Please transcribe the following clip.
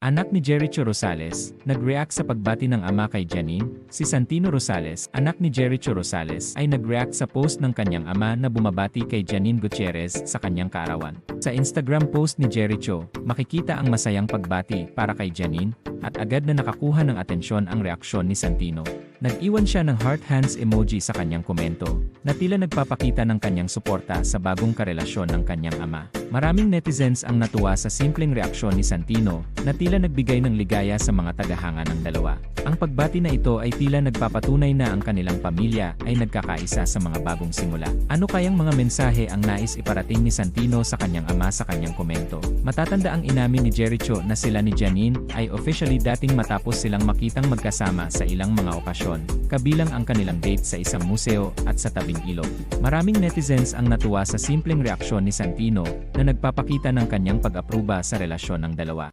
Anak ni Jericho Rosales, nag-react sa pagbati ng ama kay Janine. Si Santino Rosales, anak ni Jericho Rosales, ay nag-react sa post ng kanyang ama na bumabati kay Janine Gutierrez sa kanyang kaarawan. Sa Instagram post ni Jericho, makikita ang masayang pagbati para kay Janine, at agad na nakakuha ng atensyon ang reaksyon ni Santino. Nag-iwan siya ng heart hands emoji sa kanyang komento, na tila nagpapakita ng kanyang suporta sa bagong karelasyon ng kanyang ama. Maraming netizens ang natuwa sa simpleng reaksyon ni Santino, na tila nagbigay ng ligaya sa mga tagahanga ng dalawa. Ang pagbati na ito ay tila nagpapatunay na ang kanilang pamilya ay nagkakaisa sa mga bagong simula. Ano kayang mga mensahe ang nais iparating ni Santino sa kanyang ama sa kanyang komento? Matatanda ang inamin ni Jericho na sila ni Janine ay officially dating matapos silang makitang magkasama sa ilang mga okasyon, kabilang ang kanilang date sa isang museo at sa tabing ilog. Maraming netizens ang natuwa sa simpleng reaksyon ni Santino na nagpapakita ng kanyang pag-apruba sa relasyon ng dalawa.